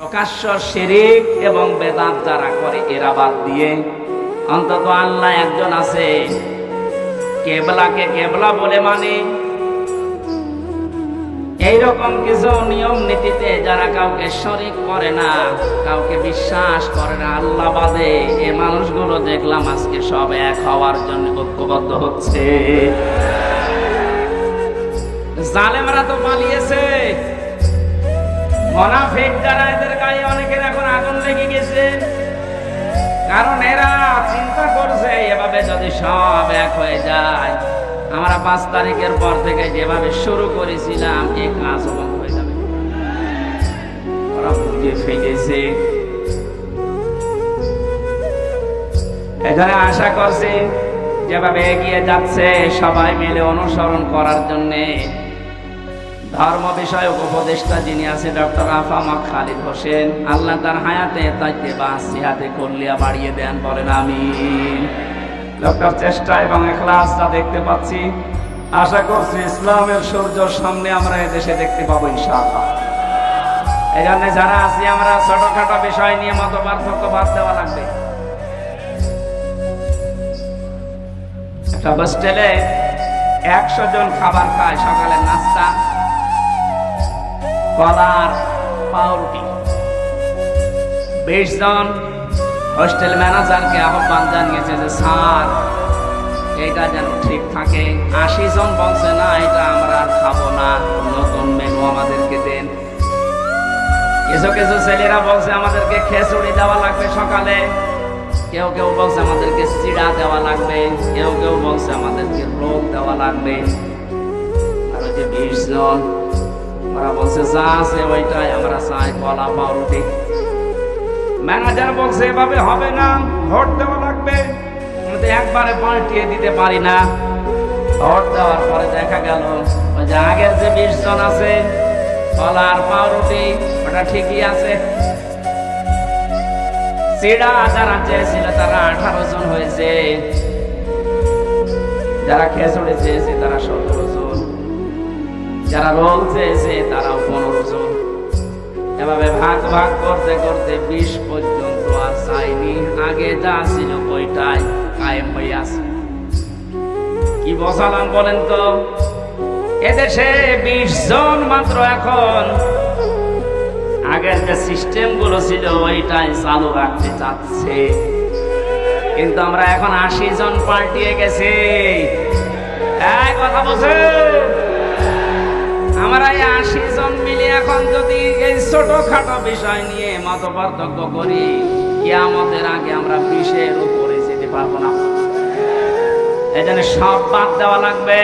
প্রকাশ্য শিরিক এবং বেদাত যারা করে, এরা বাদ দিয়ে অন্তত আল্লাহ একজন আছে। কেবলাকে কেবলা বলে মানে। এইরকম কিছু নিয়ম নীতিতে যারা কাউকে শরিক করে না, কাউকে বিশ্বাস করে না, আল্লাহ বাদে, এ মানুষগুলো দেখলাম আজকে সব এক হওয়ার জন্য ঐক্যবদ্ধ হচ্ছে। জালেমরা তো পালিয়েছে। মোনাফিক যারা এদের গায়ে অনেকের এখন আগুন লেগে গেছে। কারণ এরা চিন্তা করছে, এভাবে যদি সব এক হয়ে যায়, আমরা পাঁচ তারিখের পর থেকে যেভাবে শুরু করেছিলাম এই কাজ বন্ধ হয়ে যাবে। ওরা বুঝে ফেলেছে। এখানে আশা করছি, যেভাবে এগিয়ে যাচ্ছে, সবাই মিলে অনুসরণ করার জন্যে ধর্ম বিষয়ক উপদেষ্টা যিনি আছে, ডক্টর আফামা খালিদ হোসেন, আল্লাহ তার হায়াতে তাইতে বা সিহাতে করলিয়া বাড়িয়ে দেন, বলেন আমি ডক্টর, চেষ্টা এবং এখলাসটা দেখতে পাচ্ছি। আশা করছি ইসলামের সূর্য সামনে আমরা এদেশে দেখতে পাবো ইনশাআল্লাহ। এই জন্য যারা আছি, আমরা ছোটখাটো বিষয় নিয়ে মত পার্থক্য বাদ দেওয়া লাগবে। একটা হোস্টেলে একশো জন খাবার খায়, সকালে নাস্তা কলার পাউরুটি। বিশ জন হোস্টেল ম্যানেজারকে আহ্বান জানিয়েছে যে, স্যার, এটা যেন ঠিক থাকে। আশি জন বলছে, না, এটা আমরা আর খাব না। নতুন মেনু আমাদেরকে দেন। কিছু কিছু ছেলেরা বলছে, আমাদেরকে খেচুড়ি দেওয়া লাগবে সকালে। কেউ কেউ বলছে, আমাদেরকে চিড়া দেওয়া লাগবে। কেউ কেউ বলছে, আমাদেরকে রোগ দেওয়া লাগবে। আর যে বিশ জন ওরা বলছে, যা আছে ওইটাই আমরা চাই। কলা পাউরুটি ম্যানেজার বলছে, এভাবে হবে না, ভোট দেওয়া লাগবে। একবারে পাল্টিয়ে দিতে পারি না। ভোট দেওয়ার পরে দেখা গেল, ওই যে আগের যে বিশ জন আছে কলা আর পাউরুটি ওটা ঠিকই আছে। সিডা যারা চেয়েছিল, তারা আঠারো জন হয়েছে। যারা খেসুড়ে চেয়েছে তারা সতেরো যারা রোল চেয়েছে তারাও পনেরো জন। এভাবে ভাগ ভাগ করতে করতে বিশ পর্যন্ত চাইনি। আগে যা ছিল ওইটাই কায়েম হয়ে আছে। কি বসালাম বলেন তো? এদেশে বিশ জন মাত্র এখন। আগের যে সিস্টেমগুলো ছিল ওইটাই চালু রাখতে চাচ্ছে। কিন্তু আমরা এখন আশি জন পাল্টিয়ে গেছি। এই কথা বলছে আমরা এই আশি জন মিলে এখন যদি এই ছোটখাটো বিষয় নিয়ে মত করি, কিয়ামতের আগে আমরা বিশের উপরে পারব না। এই জন্য সব বাদ দেওয়া লাগবে।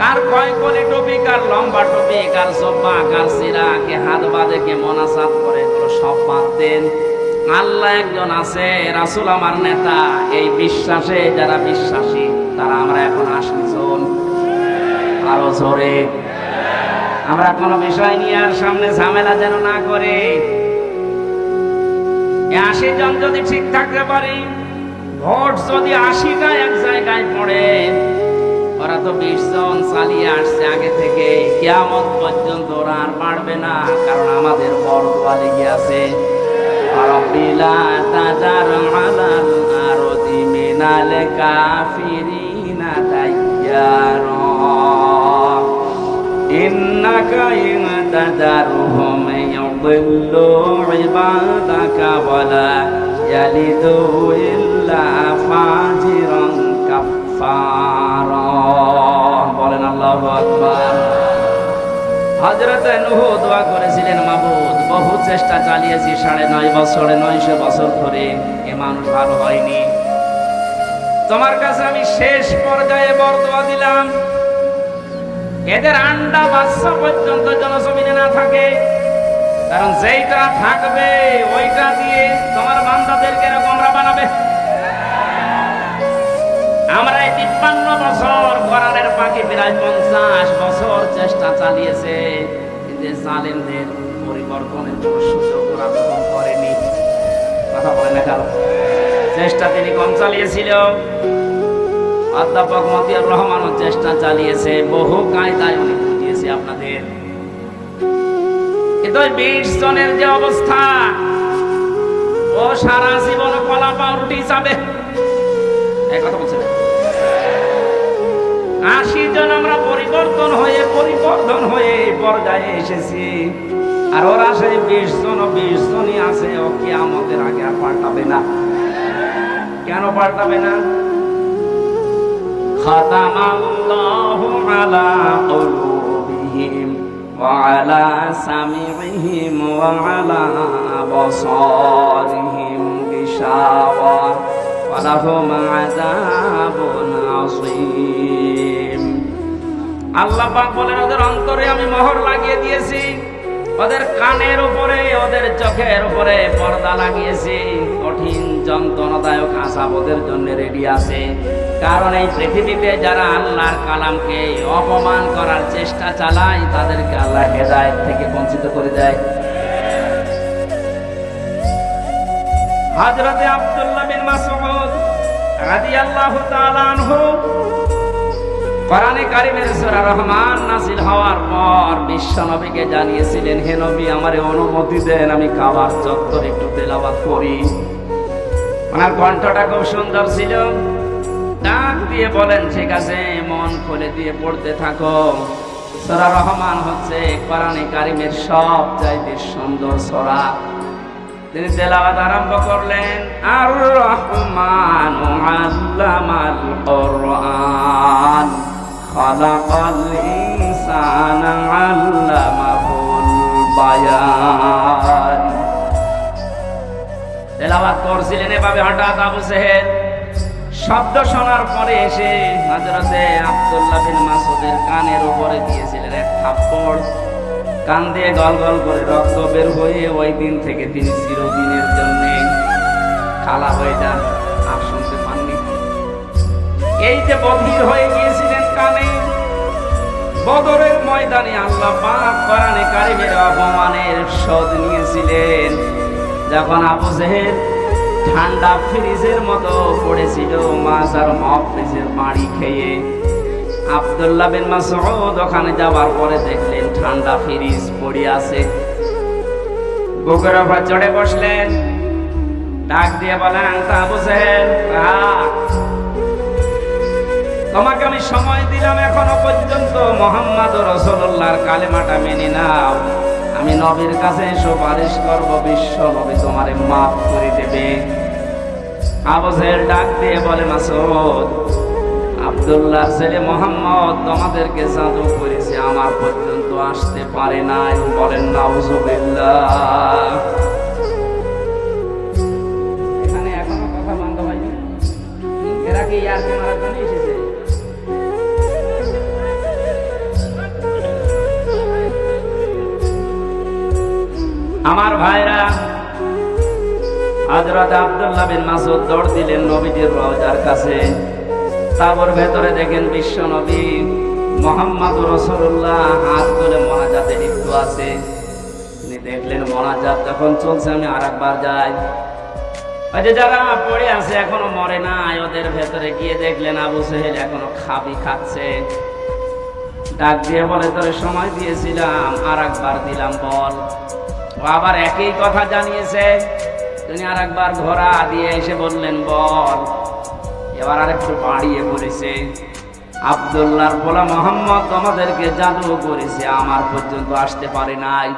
কার কয় করে টপি, কার লম্বা টপি, কার সোপা কার সিরা হাত বাঁধে, কে মনাসাত করে, এগুলো সব বাদ দেন। আল্লাহ একজন আছে, রাসুল আমার নেতা। এই বিশ্বাসে, যারা বিশ্বাসী, তারা আমরা এখন আসি আরও জোরে। আমরা কোনো বিষয় নিয়ে আর সামনে ঝামেলা যেন না করে। আশি জন যদি ঠিক থাকতে পারি, ভোট যদি আশিটা এক জায়গায় পড়ে, ওরা তো বিশ জন চালিয়ে আসছে আগে থেকে। কিয়ামত পর্যন্ত ওরা আর পারবে না, কারণ আমাদের বড় দোয়া লেগে আছে রব্বিলা তাজার ইন্নাকা ইন তাজারহুম ইউদিল্লু ইবাদাকা ওয়ালা ইয়ালিদু ইল্লা ফাজিরান কাফফারা বলেন আল্লাহু আকবার হজরত নুহ দোয়া করেছিলেন মাবুদ বহু চেষ্টা চালিয়েছি সাড়ে নয় বছরে নয়শো বছর ধরে এ মানুষ ভালো হয়নি তোমার কাছে আমি শেষ পর্যায়ে বরদোয়া দিলাম। এদের আন্ডা বাচ্চা পর্যন্ত জনজমিনে না থাকে। কারণ যেইটা থাকবে, ওইটা দিয়ে তোমার বান্দাদেরকে এরকম বানাবে। আমরা এই তিপ্পান্ন বছর কোরআনের পাখি প্রায় পঞ্চাশ বছর চেষ্টা চালিয়েছে। কিন্তু জালেমদের পরিবর্তনের কোনো সুযোগ ওরা গ্রহণ করেনি। কথা বলে না চেষ্টা তিনি কম চালিয়েছিল। অধ্যাপক মতিয়ার রহমানও চেষ্টা চালিয়েছে, বহু কায়দায় উনি বুঝিয়েছে আপনাদের। কিন্তু বিশ জনের যে অবস্থা, ও সারা জীবন কলা পাউরুটি যাবে কথা বলছে আশি জন আমরা পরিবর্তন হয়ে পরিবর্তন হয়ে পর্যায়ে এসেছি। আর ওরা সেই বিশ জন, বিশ জনই আছে, ও কি আমাদের আগে আর পাল্টাবে না। কেন পাল্টাবে না? ختم الله على قلوبهم وعلى سمعهم وعلى أبصارهم غشاوة ولهم عذاب عظيم আল্লাহ পাক বলেন ওদের অন্তরে আমি মোহর লাগিয়ে দিয়েছি ওদের কানের উপরে ওদের চোখের উপরে পর্দা লাগিয়েছি কঠিন যন্ত্রণাদায়ক আসাব ওদের জন্য রেডি আছে কারণ এই পৃথিবীতে যারা আল্লাহর কালামকে অপমান করার চেষ্টা চালায়, তাদেরকে আল্লাহ হেদায়েত থেকে বঞ্চিত করে দেয়। হযরতে আব্দুল্লাহ বিন মাসউদ রাদিয়াল্লাহু তাআলা আনহু কোরআনে কারিমের সূরা রহমান নাজিল হওয়ার পর বিশ্ব নবীকে জানিয়েছিলেন, হে নবী, আমারে অনুমতি দেন, আমি কাবার চত্বর একটু তেলাওয়াত করি। ওনার কণ্ঠটা খুব সুন্দর ছিল। ডাক দিয়ে বলেন, ঠিক আছে, মন খুলে দিয়ে পড়তে থাকো। সূরা রহমান হচ্ছে কোরআনে কারিমের সব চাইতে সুন্দর সূরা। তিনি তেলাওয়াত আরম্ভ করলেন আর রহমান আল্লামাল কোরআন, খালাকাল ইনসানা আল্লামাহুল বায়ান। তেলাওয়াত করছিলেন এভাবে হঠাৎ আবু সেহেল। শব্দ শোনার পরে এসে হযরতে আব্দুল্লাহ বিন মাসুদের কানের উপরে দিয়েছিলেন এক থাপ্পড়। কান দিয়ে গল গল করে রক্ত বের হয়ে ওই দিন থেকে তিনি চিরদিনের জন্য কালা হয়ে যান আর শুনতে পাননি। এই যে বধির হয়ে গিয়েছিলেন কানে, বদরের ময়দানে আল্লাহ পাক কোরআনে কারিমের অপমানের শোধ নিয়েছিলেন। যখন আবু জেহেল ঠান্ডা ফ্রিজের মতো পড়েছিল মাছ আর মগ ফ্রিজের পানি খেয়ে। আব্দুল্লাহ বিন মাসউদ ওখানে যাবার পরে দেখলেন ঠান্ডা ফ্রিজ পড়ে আছে। বুকের চড়ে বসলেন। ডাক দিয়ে বলেন তা বুঝেন তোমাকে আমি সময় দিলাম এখনও পর্যন্ত। মোহাম্মদ রসুল্লাহর কালেমাটা মেনে নাও। আমি নবীর কাছে সুপারিশ করব, বিশ্ব নবী তোমারে মাফ করে দেবে। আবজের ডাক দিয়ে বলে, মাসুদ, আব্দুল্লাহ ছেলে মোহাম্মদ তোমাদেরকে জাদু করেছে, আমার পর্যন্ত আসতে পারে নাই। বলেন, নাউজুবিল্লাহ। এখানে এখনও কথা বন্ধ হয়নি। এরা কি ইয়ারকে আমার ভাইরা, হযরত আব্দুল্লাহ বিন মাসুদ দৌড় দিলেন নবীজির রওজার কাছে। তারপর ভেতরে দেখেন বিশ্ব নবী মোহাম্মদ রসুল্লাহ হাত তুলে মনাজাতে লিপ্ত আছে। তিনি দেখলেন মনাজাত যখন চলছে, আমি আর একবার যাই। ওই যে যারা পড়ে আছে, এখনও মরে নাই, ওদের ভেতরে গিয়ে দেখলেন আবু সেহেল এখনও খাবি খাচ্ছে। ডাক দিয়ে বলে, তোরে সময় দিয়েছিলাম আর একবার দিলাম বল। ও আবার একই কথা জানিয়েছে। তিনি আর একবার ঘোড়া দিয়ে এসে বললেন, বল। এবার আর একটু বাড়িয়ে পড়েছে আবদুল্লাহর বলা মোহাম্মদ তোমাদেরকে জাদু করেছে, আমার পর্যন্ত আসতে পারে নাই।